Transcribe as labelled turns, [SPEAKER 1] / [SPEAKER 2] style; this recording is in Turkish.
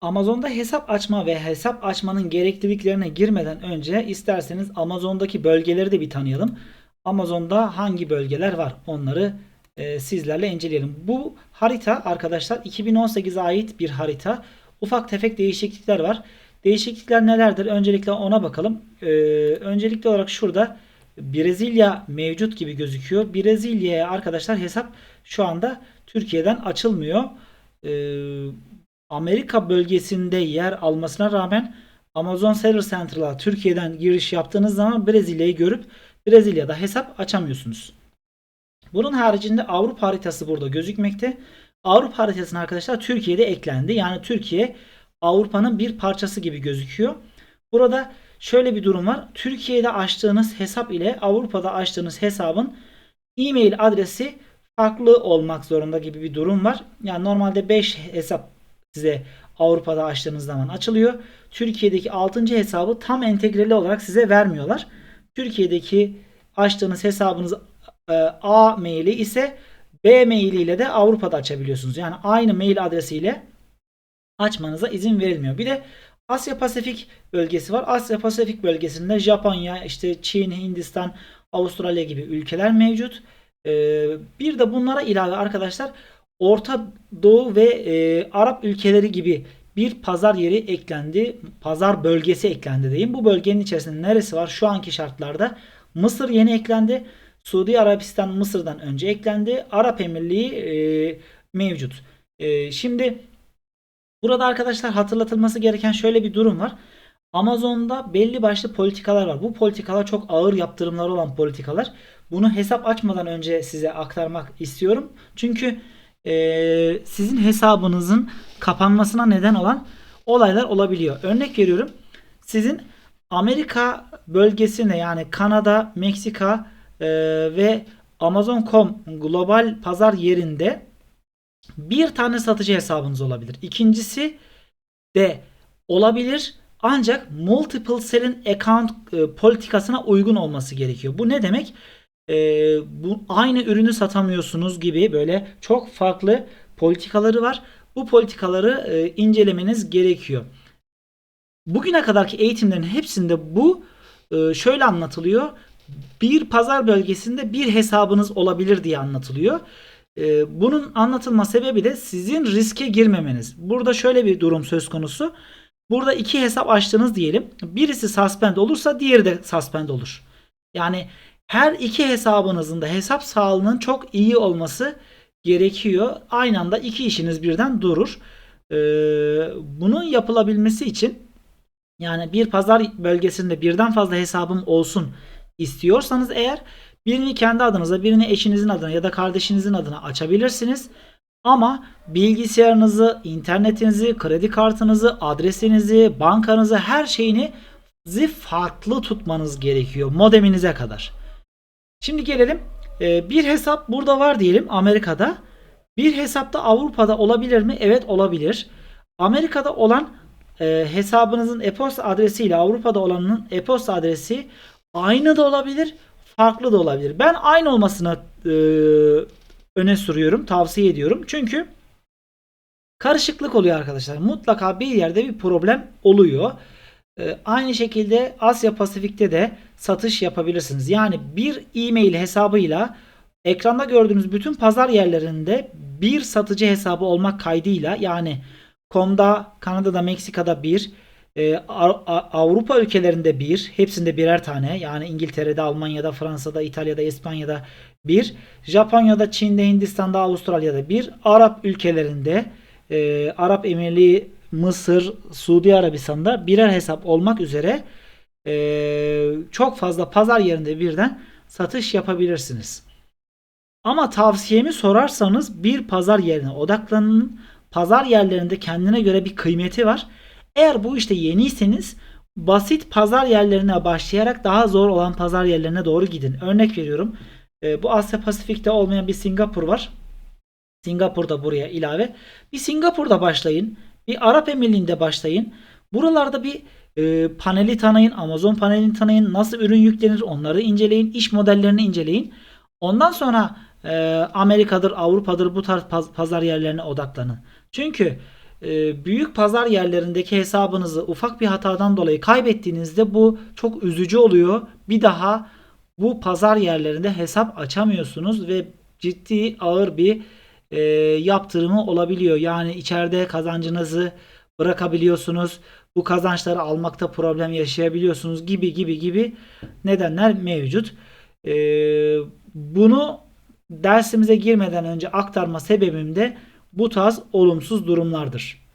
[SPEAKER 1] Amazon'da hesap açma ve hesap açmanın gerekliliklerine girmeden önce isterseniz Amazon'daki bölgeleri de bir tanıyalım. Amazon'da hangi bölgeler var onları e, sizlerle inceleyelim. Bu harita arkadaşlar 2018'e ait bir harita. Ufak tefek değişiklikler var. Değişiklikler nelerdir? Öncelikle ona bakalım. Ee, öncelikli olarak şurada Brezilya mevcut gibi gözüküyor. Brezilya'ya arkadaşlar hesap şu anda Türkiye'den açılmıyor. Ee, Amerika bölgesinde yer almasına rağmen Amazon Seller Central'a Türkiye'den giriş yaptığınız zaman Brezilya'yı görüp Brezilya'da hesap açamıyorsunuz. Bunun haricinde Avrupa haritası burada gözükmekte. Avrupa haritasına arkadaşlar Türkiye'de eklendi. Yani Türkiye Avrupa'nın bir parçası gibi gözüküyor. Burada şöyle bir durum var. Türkiye'de açtığınız hesap ile Avrupa'da açtığınız hesabın e-mail adresi farklı olmak zorunda gibi bir durum var. Yani normalde 5 hesap size Avrupa'da açtığınız zaman açılıyor. Türkiye'deki 6. hesabı tam entegreli olarak size vermiyorlar. Türkiye'deki açtığınız hesabınız e, A maili ise B mailiyle de Avrupa'da açabiliyorsunuz. Yani aynı mail adresiyle açmanıza izin verilmiyor. Bir de Asya Pasifik bölgesi var. Asya Pasifik bölgesinde Japonya, işte Çin, Hindistan, Avustralya gibi ülkeler mevcut. Ee, bir de bunlara ilave arkadaşlar Orta Doğu ve e, Arap ülkeleri gibi bir pazar yeri eklendi. Pazar bölgesi eklendi diyeyim. Bu bölgenin içerisinde neresi var? Şu anki şartlarda Mısır yeni eklendi. Suudi Arabistan Mısır'dan önce eklendi. Arap Emirliği e, mevcut. E, şimdi burada arkadaşlar hatırlatılması gereken şöyle bir durum var. Amazon'da belli başlı politikalar var. Bu politikalar çok ağır yaptırımları olan politikalar. Bunu hesap açmadan önce size aktarmak istiyorum. Çünkü e, sizin hesabınızın kapanmasına neden olan olaylar olabiliyor. Örnek veriyorum. Sizin Amerika bölgesine yani Kanada, Meksika e, ve Amazon.com global pazar yerinde bir tane satıcı hesabınız olabilir. İkincisi de olabilir ancak multiple selling account e, politikasına uygun olması gerekiyor. Bu ne demek? E, bu aynı ürünü satamıyorsunuz gibi böyle çok farklı politikaları var. Bu politikaları e, incelemeniz gerekiyor. Bugüne kadarki eğitimlerin hepsinde bu e, şöyle anlatılıyor. Bir pazar bölgesinde bir hesabınız olabilir diye anlatılıyor. E, bunun anlatılma sebebi de sizin riske girmemeniz. Burada şöyle bir durum söz konusu. Burada iki hesap açtınız diyelim. Birisi suspend olursa diğeri de suspend olur. Yani her iki hesabınızın da hesap sağlığının çok iyi olması gerekiyor. Aynı anda iki işiniz birden durur. Ee, bunun yapılabilmesi için yani bir pazar bölgesinde birden fazla hesabım olsun istiyorsanız eğer birini kendi adınıza, birini eşinizin adına ya da kardeşinizin adına açabilirsiniz. Ama bilgisayarınızı, internetinizi, kredi kartınızı, adresinizi, bankanızı, her şeyinizi farklı tutmanız gerekiyor modeminize kadar. Şimdi gelelim e, bir hesap burada var diyelim Amerika'da. Bir hesapta Avrupa'da olabilir mi? Evet olabilir. Amerika'da olan e, hesabınızın e-posta adresi ile Avrupa'da olanın e-posta adresi aynı da olabilir, farklı da olabilir. Ben aynı olmasını e, öne sürüyorum, tavsiye ediyorum. Çünkü karışıklık oluyor arkadaşlar. Mutlaka bir yerde bir problem oluyor. E, aynı şekilde Asya Pasifik'te de satış yapabilirsiniz. Yani bir e-mail hesabıyla ekranda gördüğünüz bütün pazar yerlerinde bir satıcı hesabı olmak kaydıyla yani Kom'da, Kanada'da, Meksika'da bir, e, Avrupa ülkelerinde bir, hepsinde birer tane. Yani İngiltere'de, Almanya'da, Fransa'da, İtalya'da, İspanya'da bir, Japonya'da, Çin'de, Hindistan'da, Avustralya'da bir, Arap ülkelerinde, e, Arap Emirliği, Mısır, Suudi Arabistan'da birer hesap olmak üzere e, çok fazla pazar yerinde birden satış yapabilirsiniz. Ama tavsiyemi sorarsanız bir pazar yerine odaklanın pazar yerlerinde kendine göre bir kıymeti var. Eğer bu işte yeniyseniz basit pazar yerlerine başlayarak daha zor olan pazar yerlerine doğru gidin. Örnek veriyorum. E, bu Asya Pasifik'te olmayan bir Singapur var. Singapur da buraya ilave. Bir Singapur'da başlayın. Bir Arap Emirliği'nde başlayın. Buralarda bir e, paneli tanıyın. Amazon panelini tanıyın. Nasıl ürün yüklenir onları inceleyin. iş modellerini inceleyin. Ondan sonra e, Amerika'dır, Avrupa'dır bu tarz pazar yerlerine odaklanın. Çünkü e, büyük pazar yerlerindeki hesabınızı ufak bir hatadan dolayı kaybettiğinizde bu çok üzücü oluyor. Bir daha bu pazar yerlerinde hesap açamıyorsunuz ve ciddi ağır bir e, yaptırımı olabiliyor. Yani içeride kazancınızı bırakabiliyorsunuz. Bu kazançları almakta problem yaşayabiliyorsunuz gibi gibi gibi nedenler mevcut. E, bunu dersimize girmeden önce aktarma sebebim de bu tarz olumsuz durumlardır.